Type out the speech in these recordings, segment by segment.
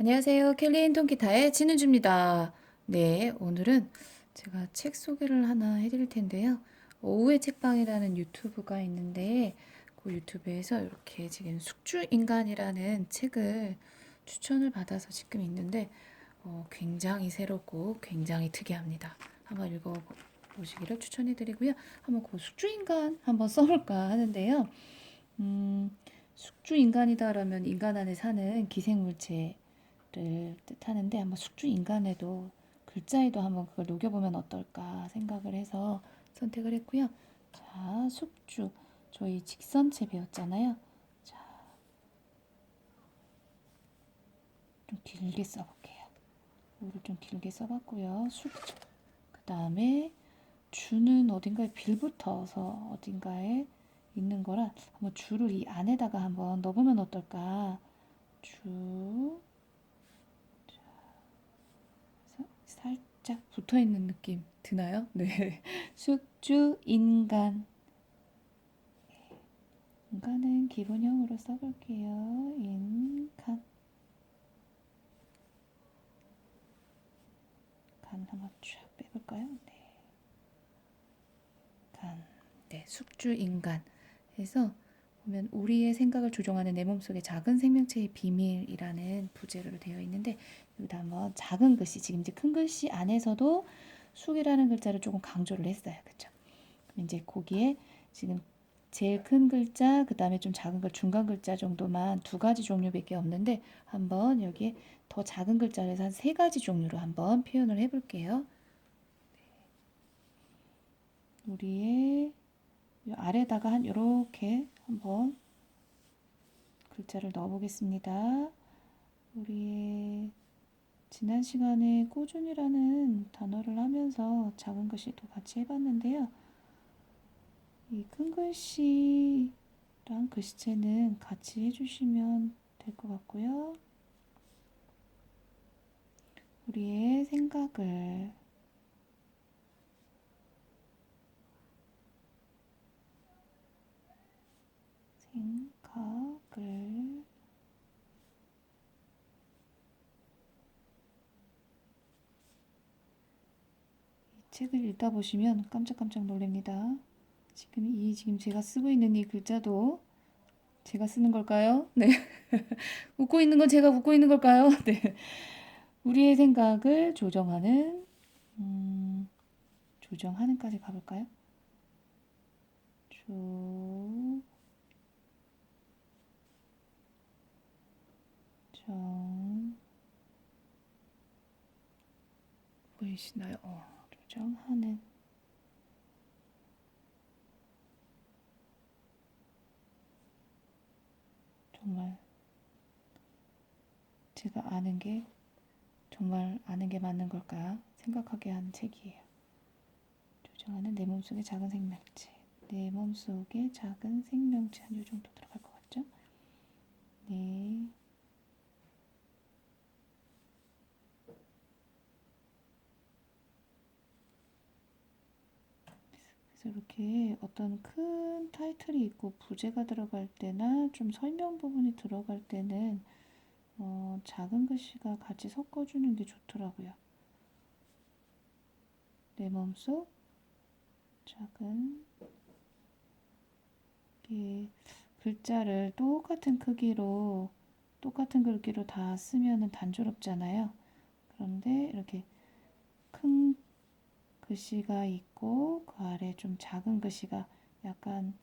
안녕하세요. 켈리인 통기타의 진은주입니다. 네, 오늘은 제가 책 소개를 하나 해드릴 텐데요. 오후의 책방이라는 유튜브가 있는데 그 유튜브에서 이렇게 지금 숙주인간이라는 책을 추천을 받아서 지금 있는데 어, 굉장히 새롭고 굉장히 특이합니다. 한번 읽어보시기를 추천해드리고요. 한번 그 숙주인간 한번 써볼까 하는데요. 음, 숙주인간이다라면 인간 안에 사는 기생물체 를 뜻하는데 한번 숙주 인간에도 글자에도 한번 그걸 녹여보면 어떨까 생각을 해서 선택을 했고요. 자, 숙주 저희 직선체 배웠잖아요. 자, 좀 길게 써볼게요. 이거를 좀 길게 써봤고요. 숙주. 그 다음에 주는 어딘가에 빌붙어서 어딘가에 있는 거라 한번 주를 이 안에다가 한번 넣어보면 어떨까. 주. 살짝 붙어 있는 느낌 드나요? 네. 숙주 인간. 인간은 기본형으로 써볼게요. 인간. 간 한번 쫙 빼볼까요? 네. 간. 네, 숙주 인간. 해서 보면 우리의 생각을 조종하는 내 몸속의 작은 생명체의 비밀이라는 부제로 되어 있는데 여기다 한번 작은 글씨 지금 이제 큰 글씨 안에서도 숙이라는 글자를 조금 강조를 했어요. 그렇죠? 이제 거기에 지금 제일 큰 글자 그다음에 좀 작은 글 중간 글자 정도만 두 가지 종류밖에 없는데 한번 여기에 더 작은 글자를 해서 한 세 가지 종류로 한번 표현을 해 볼게요. 네. 우리의 아래다가 한 이렇게 한번 글자를 넣어 보겠습니다. 우리의 지난 시간에 꾸준이라는 단어를 하면서 작은 글씨도 같이 해봤는데요. 이 큰 글씨랑 글씨체는 같이 해주시면 될 것 같고요. 우리의 생각을 생각을 이 책을 읽다 보시면 깜짝깜짝 놀랍니다. 지금 이 지금 제가 쓰고 있는 이 글자도 제가 쓰는 걸까요? 네. 웃고 있는 건 제가 웃고 있는 걸까요? 네. 우리의 생각을 조정하는 음, 조정하는까지 가볼까요? 조 정 보이시나요? 어, 조정하는 정말 제가 아는 게 정말 아는 게 맞는 걸까 생각하게 하는 책이에요. 조정하는 내 몸속의 작은 생명체. 내 몸속의 작은 생명체 한 요 정도 들어갈 것 같죠? 네. 그래서 이렇게 어떤 큰 타이틀이 있고 부제가 들어갈 때나 좀 설명 부분이 들어갈 때는 어, 작은 글씨가 같이 섞어주는 게 좋더라고요. 내 몸속 작은 이 글자를 똑같은 크기로 똑같은 글귀로 다 쓰면은 단조롭잖아요. 그런데 이렇게 큰 글씨가 있고 그 아래 좀 작은 글씨가 약간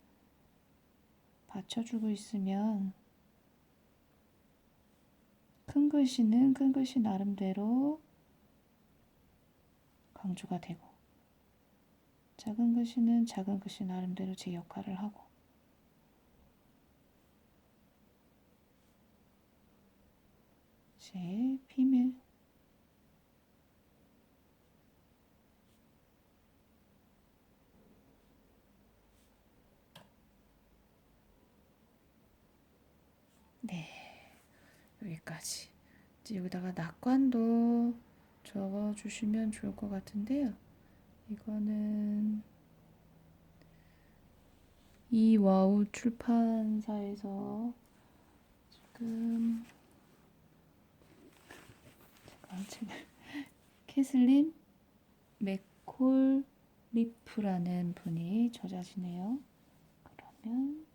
받쳐주고 있으면 큰 글씨는 큰 글씨 나름대로 강조가 되고 작은 글씨는 작은 글씨 나름대로 제 역할을 하고. 제 비밀 네, 여기까지. 이제 여기다가 낙관도 적어 주시면 좋을 것 같은데요. 이거는 이와우 출판사에서 지금 캐슬린 맥콜 리프라는 분이 저자시네요. 그러면